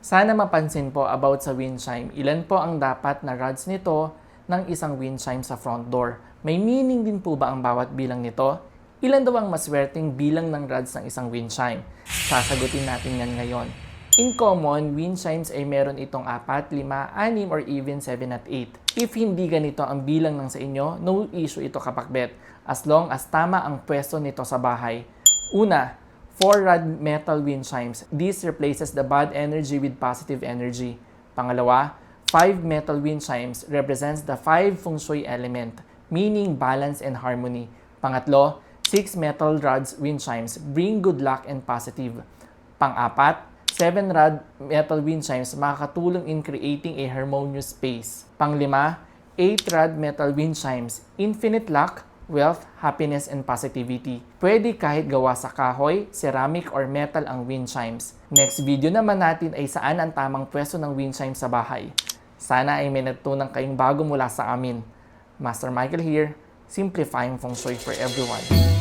Sana mapansin po about sa wind chime. Ilan po ang dapat na rods nito ng isang wind chime sa front door? May meaning din po ba ang bawat bilang nito? Ilan daw ang maswerteng bilang ng rods ng isang wind chime? Sasagutin natin yan ngayon. In common, wind chimes ay meron itong 4, 5, 6, or even 7 at 8. If hindi ganito ang bilang ng sa inyo, no issue ito kapakbet as long as tama ang pwesto nito sa bahay. Una, 4-rod metal wind chimes. This replaces the bad energy with positive energy. Pangalawa, 5 metal wind chimes represents the 5 feng shui element, meaning balance and harmony. Pangatlo, 6 metal rods wind chimes bring good luck and positive. Pang-apat, 7 rod metal wind chimes makakatulong in creating a harmonious space. Panglima, 8 rod metal wind chimes, infinite luck, wealth, happiness, and positivity. Pwede kahit gawa sa kahoy, ceramic, or metal ang wind chimes. Next video naman natin ay saan ang tamang pwesto ng wind chimes sa bahay. Sana ay may natutunan kayong bago mula sa amin. Master Michael here, simplifying feng shui for everyone.